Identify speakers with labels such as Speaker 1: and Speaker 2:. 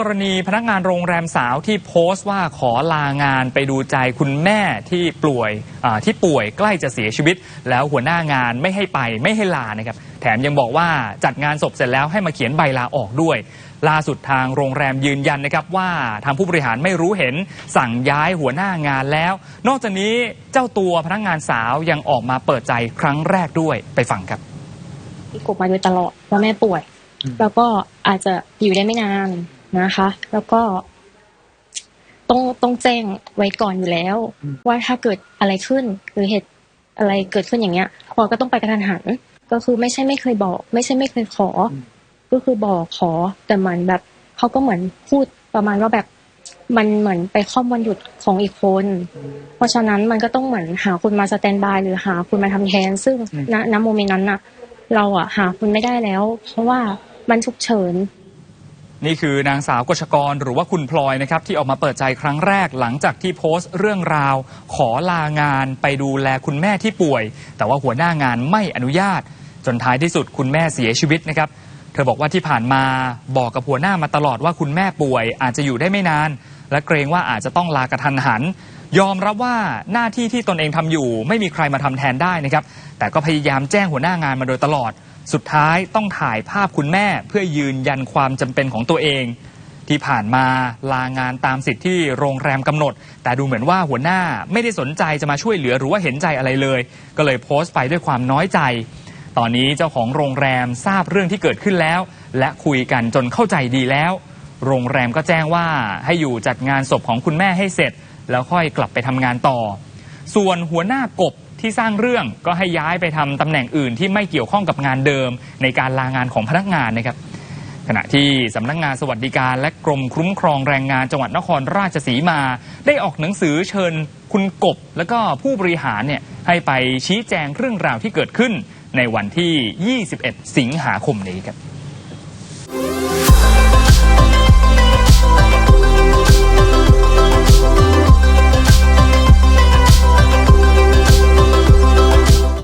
Speaker 1: กรณีพนักงานโรงแรมสาวที่โพสต์ว่าขอลางานไปดูใจคุณแม่ที่ป่วยอ่าที่ป่วยใกล้จะเสียชีวิต แล้วหัวหน้างานไม่ให้ไปไม่ให้ลานะครับ แถมยังบอกว่าจัดงานศพเสร็จแล้วให้มาเขียนใบลาออกด้วย ล่าสุดทางโรงแรมยืนยันนะครับว่าทางผู้บริหารไม่รู้เห็นสั่งย้ายหัวหน้างานแล้ว นอกจากนี้เจ้าตัวพนักงานสาวยังออกมาเปิดใจครั้งแรกด้วยไปฟังครับ
Speaker 2: ที่กบมาโดยตลอดว่าแม่ป่วย แล้วก็อาจจะอยู่ได้ไม่นาน นะคะ แล้วก็ต้องต้องแจ้งไว้ก่อนอยู่แล้ว ว่าถ้าเกิดอะไรขึ้นหรือเหตุอะไรเกิดขึ้นอย่างเงี้ยพอก็ต้องไปกระทันหัน ก็คือไม่ใช่ไม่เคยบอก ไม่ใช่ไม่เคยขออก็คือบอกขอแต่เหมือนแบบเขาก็เหมือนพูดประมาณว่าแบบมันเหมือนไปครอบวันหยุดของอีกคน เพราะฉะนั้นมันก็ต้องเหมือนหาคนมาสแตนบายหรือหาคนมาทำแทน ซึ่งณณโมเมนต์นั้นน่ะ เราอะหาคนไม่ได้แล้ว เพราะว่ามันฉุกเฉิน
Speaker 1: นี่คือนางสาวกชกรหรือว่าคุณพลอยนะครับที่ออกมาเปิดใจครั้งแรกหลังจากที่โพสต์เรื่องราว ขอลางานไปดูแลคุณแม่ที่ป่วย แต่ว่าหัวหน้างานไม่อนุญาต จนท้ายที่สุดคุณแม่เสียชีวิตนะครับ เธอบอกว่าที่ผ่านมาบอกกับหัวหน้ามาตลอดว่าคุณแม่ป่วย อาจจะอยู่ได้ไม่นาน และเกรงว่าอาจจะต้องลากระทันหัน ยอมรับว่าหน้าที่ที่ตนเองทำอยู่ ไม่มีใครมาทำแทนได้นะครับแต่ก็พยายามแจ้งหัวหน้างานมาโดยตลอด สุดท้ายต้องถ่ายภาพคุณแม่เพื่อยืนยันความจำเป็นของตัวเอง ที่ผ่านมาลางานตามสิทธิ์ที่โรงแรมกำหนด แต่ดูเหมือนว่าหัวหน้าไม่ได้สนใจจะมาช่วยเหลือหรือว่าเห็นใจอะไรเลย ก็เลยโพสต์ไปด้วยความน้อยใจ ตอนนี้เจ้าของโรงแรมทราบเรื่องที่เกิดขึ้นแล้ว และคุยกันจนเข้าใจดีแล้ว โรงแรมก็แจ้งว่าให้อยู่จัดงานศพของคุณแม่ให้เสร็จ แล้วค่อยกลับไปทำงานต่อ ส่วนหัวหน้ากบ ที่สร้างเรื่องก็ให้ย้ายไปทำตำแหน่งอื่นที่ไม่เกี่ยวข้องกับงานเดิมในการลางานของพนักงานนะครับ ขณะที่สำนักงานสวัสดิการและกรมคุ้มครองแรงงานจังหวัดนครราชสีมา ได้ออกหนังสือเชิญคุณกบ แล้วก็ผู้บริหารเนี่ยให้ไปชี้แจงเรื่องราวที่เกิดขึ้นในวันที่ 21 สิงหาคมนี้ครับ